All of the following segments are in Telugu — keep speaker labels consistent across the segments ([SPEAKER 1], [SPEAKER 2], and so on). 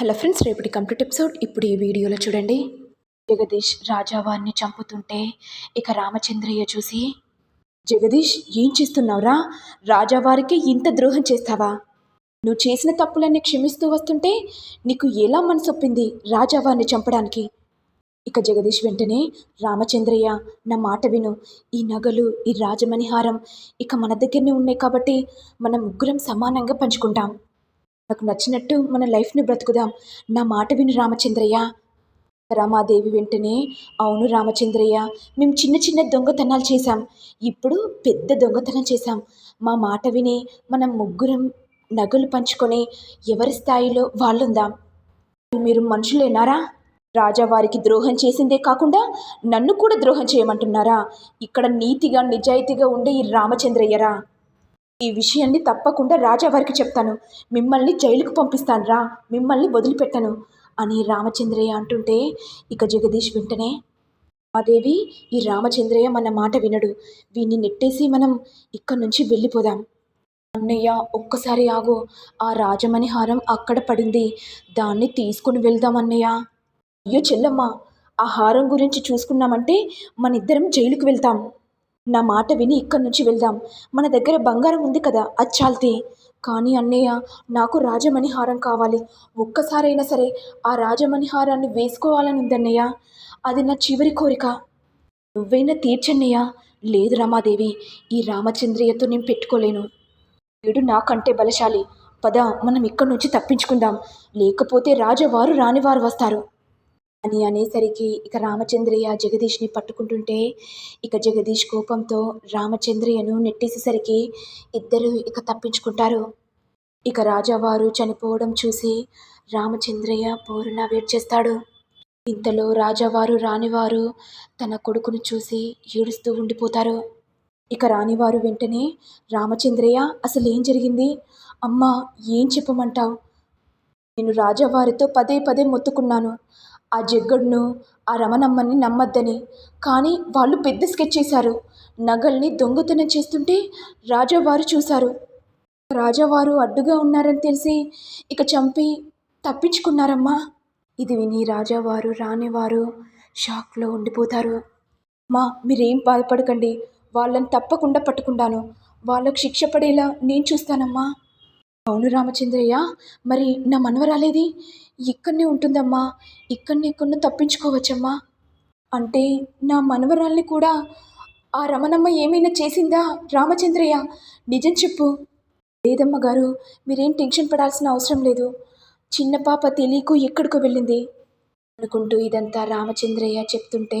[SPEAKER 1] హలో ఫ్రెండ్స్ రేపటి కంప్లీట్ ఎపిసోడ్. ఇప్పుడు ఈ వీడియోలో చూడండి. జగదీష్ రాజావారిని చంపుతుంటే ఇక రామచంద్రయ్య చూసి జగదీష్ ఏం చేస్తున్నావురా? రాజావారికి ఇంత ద్రోహం చేస్తావా? నువ్వు చేసిన తప్పులన్నీ క్షమిస్తూ వస్తుంటే నీకు ఎలా మనసొప్పింది రాజావారిని చంపడానికి? ఇక జగదీష్ వెంటనే రామచంద్రయ్య నా మాట విను. ఈ నగలు ఈ రాజమణిహారం ఇక మన దగ్గరనే ఉన్నాయి కాబట్టి మనం ముగ్గురం సమానంగా పంచుకుంటాం. నాకు నచ్చినట్టు మన లైఫ్ని బ్రతుకుదాం. నా మాట విను రామచంద్రయ్య. రమాదేవి వెంటనే అవును రామచంద్రయ్య మేము చిన్న చిన్న దొంగతనాలు చేశాం. ఇప్పుడు పెద్ద దొంగతనం చేశాం. మా మాట విని మనం ముగ్గురం నగలు పంచుకొని ఎవరి స్థాయిలో వాళ్ళుందాం. మీరు మనుషులేనారా రాజావారికి ద్రోహం చేసిందే కాకుండా నన్ను కూడా ద్రోహం చేయమంటున్నారా? ఇక్కడ నీతిగా నిజాయితీగా ఉండే ఈ రామచంద్రయ్యరా? ఈ విషయాన్ని తప్పకుండా రాజావారికి చెప్తాను. మిమ్మల్ని జైలుకు పంపిస్తాను రా. మిమ్మల్ని వదిలిపెట్టను అని రామచంద్రయ్య అంటుంటే ఇక జగదీష్ వెంటనే మాదేవి ఈ రామచంద్రయ్య మన మాట వినడు. వీన్ని నెట్టేసి మనం ఇక్కడి నుంచి వెళ్ళిపోదాం. అన్నయ్య ఒక్కసారి ఆగు. ఆ రాజమణి హారం అక్కడ పడింది. దాన్ని తీసుకుని వెళ్దాం అన్నయ్య. అయ్యో చెల్లమ్మ ఆ హారం గురించి చూసుకున్నామంటే మన ఇద్దరం జైలుకు వెళ్తాం. నా మాట విని ఇక్కడి నుంచి వెళ్దాం. మన దగ్గర బంగారం ఉంది కదా అది చాలితే. కానీ అన్నయ్య నాకు రాజమణి హారం కావాలి. ఒక్కసారైనా సరే ఆ రాజమణి హారాన్ని వేసుకోవాలని ఉందన్నయ్య అది నా చివరి కోరిక. నువ్వైనా తీర్చన్నయ్య. లేదు రమాదేవి ఈ రామచంద్రయ్యతో నేను పెట్టుకోలేను. వీడు నాకంటే బలశాలి. పద మనం ఇక్కడి నుంచి తప్పించుకుందాం. లేకపోతే రాజవారు రానివారు వస్తారు. అని అనేసరికి ఇక రామచంద్రయ్య జగదీష్ని పట్టుకుంటుంటే ఇక జగదీష్ కోపంతో రామచంద్రయ్యను నెట్టేసేసరికి ఇద్దరు ఇక తప్పించుకుంటారు. ఇక రాజావారు చనిపోవడం చూసి రామచంద్రయ్య పోరున చేస్తాడు. ఇంతలో రాజావారు రానివారు తన కొడుకును చూసి ఏడుస్తూ ఉండిపోతారు. ఇక రానివారు వెంటనే రామచంద్రయ్య అసలు ఏం జరిగింది? అమ్మా ఏం చెప్పమంటావు? నేను రాజావారితో పదే పదే మొత్తుకున్నాను. ఆ జగ్గడును ఆ రమణమ్మని నమ్మద్దని. కానీ వాళ్ళు పెద్ద స్కెచ్ చేశారు. నగల్ని దొంగతనం చేస్తుంటే రాజావారు చూశారు. రాజావారు అడ్డుగా ఉన్నారని తెలిసి ఇక చంపి తప్పించుకున్నారమ్మా. ఇది విని రాజావారు రానివారు షాక్లో ఉండిపోతారు. మా మీరేం బాధపడకండి. వాళ్ళని తప్పకుండా పట్టుకుంటాను. వాళ్ళకు శిక్ష పడేలా నేను చూస్తానమ్మా. అవును రామచంద్రయ్య మరి నా మనవరాలేది? ఇక్కడనే ఉంటుందమ్మా. ఇక్కడనే ఎక్కడో తప్పించుకోవచ్చమ్మా. అంటే నా మనవరాల్ని కూడా ఆ రమణమ్మ ఏమైనా చేసిందా? రామచంద్రయ్య నిజం చెప్పు. లేదమ్మ గారు మీరేం టెన్షన్ పడాల్సిన అవసరం లేదు. చిన్న పాప తెలియకు ఎక్కడికో వెళ్ళింది. అనుకుంటూ ఇదంతా రామచంద్రయ్య చెప్తుంటే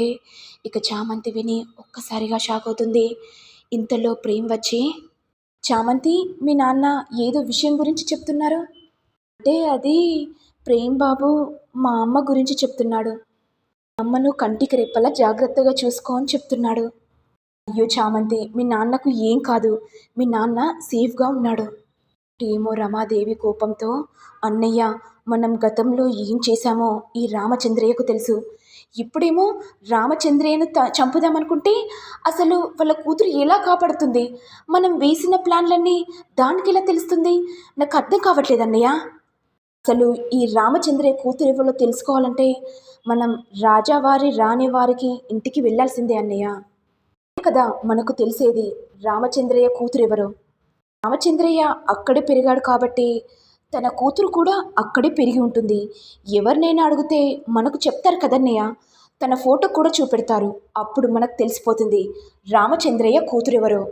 [SPEAKER 1] ఇక చామంతి విని ఒక్కసారిగా షాక్ అవుతుంది. ఇంతలో ప్రేమ్ వచ్చి చామంతి మీ నాన్న ఏదో విషయం గురించి చెప్తున్నారు? అంటే అది ప్రేమ్ బాబు మా అమ్మ గురించి చెప్తున్నాడు. అమ్మను కంటికి రెప్పలా జాగ్రత్తగా చూసుకో అని చెప్తున్నాడు. అయ్యో చామంతి మీ నాన్నకు ఏం కాదు. మీ నాన్న సేఫ్గా ఉన్నాడు. ఏమో రమాదేవి కోపంతో అన్నయ్య మనం గతంలో ఏం చేశామో ఈ రామచంద్రయ్యకు తెలుసు. ఇప్పుడేమో రామచంద్రయ్యను త చంపుదామనుకుంటే అసలు వాళ్ళ కూతురు ఎలా కాపాడుతుంది? మనం వేసిన ప్లాన్లన్నీ దానికి ఎలా తెలుస్తుంది? నాకు అర్థం కావట్లేదు అన్నయ్య అసలు ఈ రామచంద్రయ్య కూతురు ఎవరో తెలుసుకోవాలంటే మనం రాజావారి రాణివారికి ఇంటికి వెళ్ళాల్సిందే అన్నయ్య. కదా మనకు తెలిసేది రామచంద్రయ్య కూతురు ఎవరు రామచంద్రయ్య అక్కడే పెరిగాడు కాబట్టి తన కూతురు కూడా అక్కడే పెరిగి ఉంటుంది. ఎవరినైనా అడిగితే మనకు చెప్తారు కదన్నయ్య? తన ఫోటో కూడా చూపెడతారు. అప్పుడు మనకు తెలిసిపోతుంది రామచంద్రయ్య కూతురెవరో.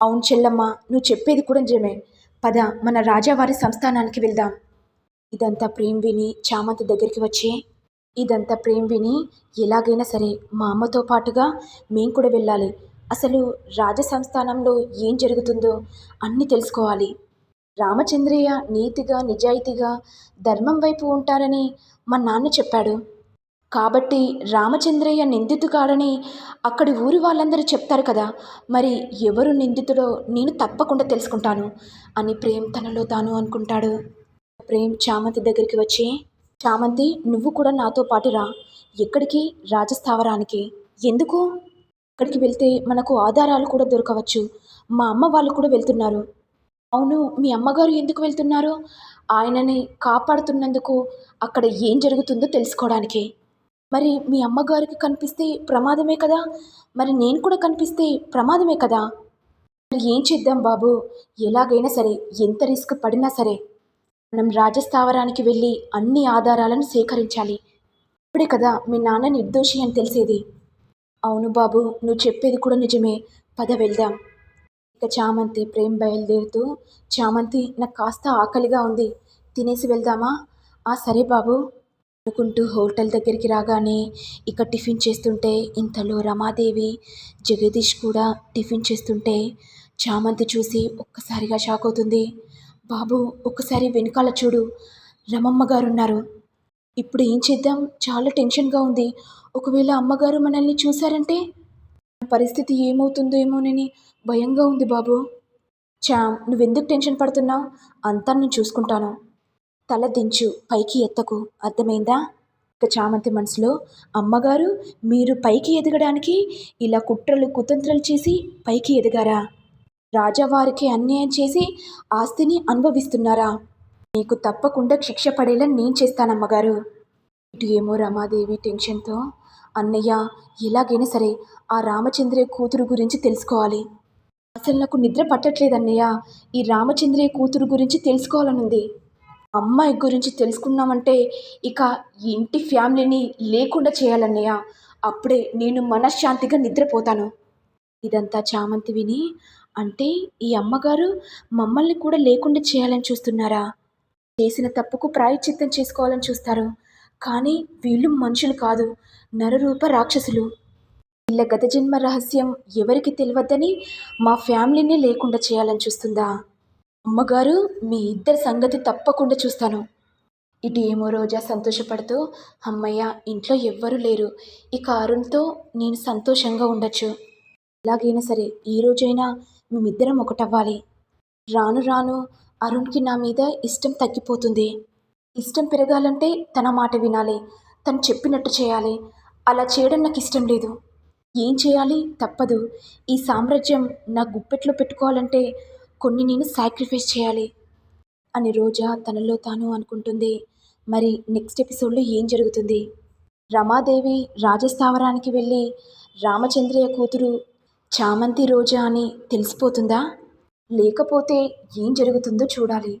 [SPEAKER 1] అవును చెల్లమ్మ నువ్వు చెప్పేది కూడా నిజమే. పద మన రాజావారి సంస్థానానికి వెళ్దాం. ఇదంతా ప్రేమ్ విని చామంతి దగ్గరికి వచ్చి ఇదంతా ప్రేమ్ విని ఎలాగైనా సరే మా అమ్మతో పాటుగా మేము కూడా వెళ్ళాలి. అసలు రాజ సంస్థానంలో ఏం జరుగుతుందో అన్నీ తెలుసుకోవాలి. రామచంద్రయ్య నీతిగా నిజాయితీగా ధర్మం వైపు ఉంటారని మా నాన్న చెప్పాడు. కాబట్టి రామచంద్రయ్య నిందితు కాడని అక్కడి ఊరి వాళ్ళందరూ చెప్తారు కదా. మరి ఎవరు నిందితుడో నేను తప్పకుండా తెలుసుకుంటాను అని ప్రేమ్ తనలో తాను అనుకుంటాడు. ప్రేమ్ చామంతి దగ్గరికి వచ్చి చామంతి నువ్వు కూడా నాతో పాటు రా. ఎక్కడికి? రాజస్థావరానికి. ఎందుకు? అక్కడికి వెళ్తే మనకు ఆధారాలు కూడా దొరకవచ్చు. మా అమ్మ వాళ్ళు కూడా వెళ్తున్నారు. అవును మీ అమ్మగారు ఎందుకు వెళ్తున్నారు? ఆయనని కాపాడుతున్నందుకు అక్కడ ఏం జరుగుతుందో తెలుసుకోవడానికి. మరి మీ అమ్మగారికి కనిపిస్తే ప్రమాదమే కదా? మరి నేను కూడా కనిపిస్తే ప్రమాదమే కదా? మరి ఏం చేద్దాం బాబు? ఎలాగైనా సరే ఎంత రిస్క్ పడినా సరే మనం రాజస్థావరానికి వెళ్ళి అన్ని ఆధారాలను సేకరించాలి. ఇప్పుడే కదా మీ నాన్న నిర్దోషి అని తెలిసేది. అవును బాబు నువ్వు చెప్పేది కూడా నిజమే. పద వెళ్దాం. ఇక చామంతి ప్రేమ్ బయలుదేరుతూ చామంతి నాకు కాస్త ఆకలిగా ఉంది. తినేసి వెళ్దామా? ఆ సరే బాబు అనుకుంటూ హోటల్ దగ్గరికి రాగానే ఇక టిఫిన్ చేస్తుంటే ఇంతలో రమాదేవి జగదీష్ కూడా టిఫిన్ చేస్తుంటే చామంతి చూసి ఒక్కసారిగా షాక్ అవుతుంది. బాబు ఒక్కసారి వెనకాల చూడు. రమమ్మ గారు ఉన్నారు ఇప్పుడు ఏం చేద్దాం? చాలా టెన్షన్గా ఉంది. ఒకవేళ అమ్మగారు మనల్ని చూశారంటే పరిస్థితి ఏమవుతుందో ఏమోనని భయంగా ఉంది బాబు. చామ్ నువ్వెందుకు టెన్షన్ పడుతున్నావు? అంతా నేను చూసుకుంటాను. తల దించు పైకి ఎత్తకు. అర్థమైందా? ఇక చామంతి మనసులో అమ్మగారు మీరు పైకి ఎదగడానికి ఇలా కుట్రలు కుతంత్రలు చేసి పైకి ఎదిగారా? రాజావారికి అన్యాయం చేసి ఆస్తిని అనుభవిస్తున్నారా? నీకు తప్పకుండా శిక్ష పడేలా నేను చేస్తానమ్మగారు ఇటు ఏమో రమాదేవి టెన్షన్తో. అన్నయ్య ఎలాగైనా సరే ఆ రామచంద్రయ్య కూతురు గురించి తెలుసుకోవాలి. అసలు నాకు నిద్ర పట్టట్లేదు అన్నయ్య ఈ రామచంద్రయ్య కూతురు గురించి తెలుసుకోవాలనుంది. అమ్మాయి గురించి తెలుసుకున్నామంటే ఇక ఇంటి ఫ్యామిలీని లేకుండా చేయాలన్నయ్య అప్పుడే నేను మనశ్శాంతిగా నిద్రపోతాను. ఇదంతా చామంతి విని అంటే ఈ అమ్మగారు మమ్మల్ని కూడా లేకుండా చేయాలని చూస్తున్నారా? చేసిన తప్పుకు ప్రాయశ్చిత్తం చేసుకోవాలని చూస్తారు. కానీ వీళ్ళు మనుషులు కాదు. నరరూప రాక్షసులు. వీళ్ళ గత జన్మ రహస్యం ఎవరికి తెలియద్దని మా ఫ్యామిలీని లేకుండా చేయాలని చూస్తుందా? అమ్మగారు మీ ఇద్దరి సంగతి తప్పకుండా చూస్తాను. ఇటు ఏమో రోజా సంతోషపడుతూ అమ్మయ్య ఇంట్లో ఎవ్వరూ లేరు. ఇక అరుణ్తో నేను సంతోషంగా ఉండొచ్చు. ఎలాగైనా సరే ఈ రోజైనా మేమిద్దరం ఒకటవ్వాలి. రాను రాను అరుణ్కి నా మీద ఇష్టం తగ్గిపోతుంది. ఇష్టం పెరగాలంటే తన మాట వినాలి తను చెప్పినట్టు చేయాలి. అలా చేయడం నాకు ఇష్టం లేదు. ఏం చేయాలి? తప్పదు. ఈ సామ్రాజ్యం నా గుప్పెట్లో పెట్టుకోవాలంటే కొన్ని నేను సాక్రిఫైస్ చేయాలి అని రోజా తనలో తాను అనుకుంటుంది. మరి నెక్స్ట్ ఎపిసోడ్లో ఏం జరుగుతుంది? రమాదేవి రాజస్థావరానికి వెళ్ళి రామచంద్రయ్య కూతురు చామంతి రోజా అని తెలిసిపోతుందా? లేకపోతే ఏం జరుగుతుందో చూడాలి.